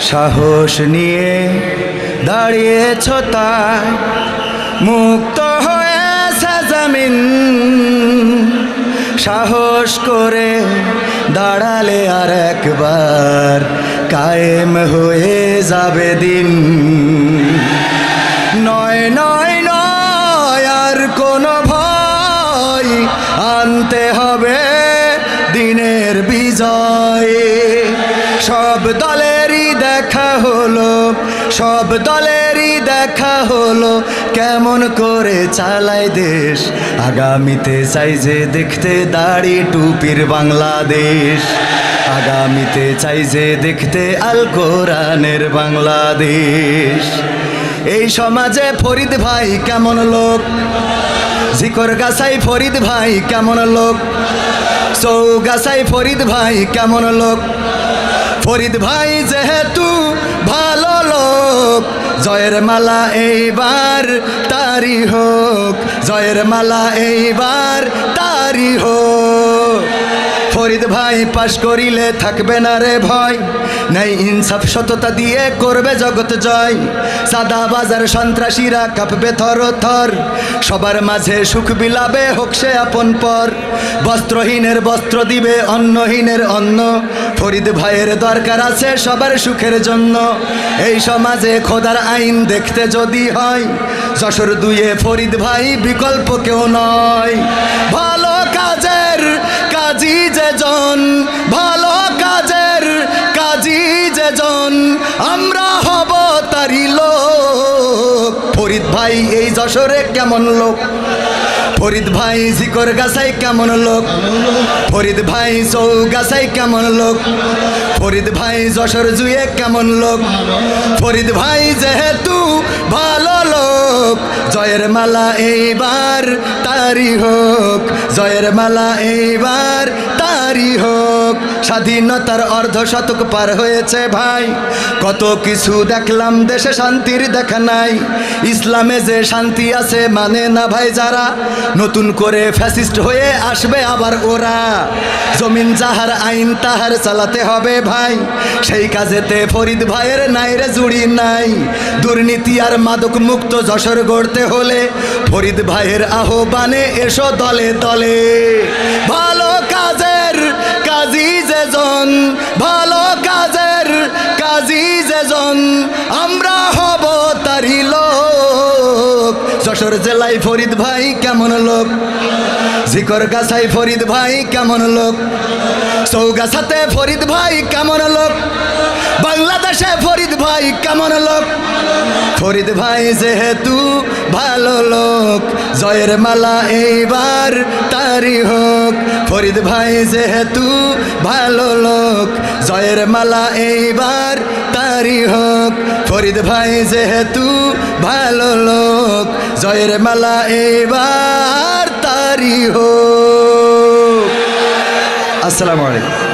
সাহস নিয়ে দাঁড়িয়েছ তাই মুক্ত হয়ে জমিন। সাহস করে দাঁড়ালে আর একবার কায়েম হয়ে যাবে দিন। নয় নয় নয়, আর কোনো ভয় আনতে হবে দিনের বিজয়। সব হলো সব দলেরই দেখা হলো। কেমন করে চালায় দেশ। আগামীতে চাই যে দেখতে দাড়ি টুপির বাংলাদেশ। আগামীতে চাই যে দেখতে আল কোরআনের বাংলাদেশ। এই সমাজে ফরিদ ভাই কেমন লোক? জিকর গাছাই ফরিদ ভাই কেমন লোক? সৌ গাছাই ফরিদ ভাই কেমন লোক? ফরিদ ভাই যেহেতু ভালো লোক জয়ের মালা এইবার তারি হোক জয়ের মালা এইবার তারি হোক। ফরিদ ভাই, পাশ করিলে থাকবে না রে ভয়। নেই ইনসাফ, সততা দিয়ে করবে জগৎ জয়। সাদা বাজার সন্ত্রাসীরা কাঁপবে থর থর সবার মাঝে সুখ বিলাবে, হোক সে আপন পর। বস্ত্রহীনের বস্ত্র দিবে, অন্নহীনের অন্ন। ফরিদ ভাইয়ের দরকার আছে সবার সুখের জন্য। এই সমাজে খোদার আইন দেখতে যদি হয়, যশোর দুয়ে ফরিদ ভাই বিকল্প কেউ নয়। কাজী যেজন ভালো কাজের কাজী যেজন আমরা হব তারি লোক। ফরিদ ভাই, এই যশোরে কেমন লোক? ফরিদ ভাই, জিকর গাছাই কেমন লোক? ফরিদ ভাই, চৌ গাছাই কেমন লোক? ফরিদ ভাই, যশোর জুয়ে কেমন লোক? ফরিদ ভাই, যেহেতু জয়ের মালা এইবার তারি হোক জয়ের মালা এইবার তারি হোক। স্বাধীনতার অর্ধ শতক পার হয়েছে ভাই। কত কিছু দেখলাম, দেশে শান্তির দেখা নাই। ইসলামে যে শান্তি আছে মানে না ভাই যারা? নতুন করে ফ্যাসিস্ট হয়ে আসবে আবার ওরা। জমিন যাহার আইন, তাহার চালাতে হবে ভাই। সেই কাজেতে ফরিদ ভাইয়ের নাইরে জুড়ি নাই। দুর্নীতি আর মাদক মুক্ত যশোর গড়তে হলে ফরিদ ভাইয়ের আহ্বানে এসো দলে দলে। ভালো কাজী যেজন ভালো কাজের কাজী যেজন আমরা হব তারি লোক। যশোর জেলায় ফরিদ ভাই কেমন লোক? জিকর গাছাই ফরিদ ভাই কেমন লোক? চৌগাছাতে ফরিদ ভাই কেমন লোক? বাংলাদেশে ফরিদ ভাই কেমন লোক? ফরিদ ভাই যেহেতু ভালো লোক, জয়ের মালা এইবার তারি হোক। ফরিদ ভাই যেহেতু ভালো লোক, জয়ের মালা এইবার তারি হোক। ফরিদ ভাই যেহেতু ভালো লোক, জয়ের মালা এইবার তারি হোক। আসসালামু আলাইকুম।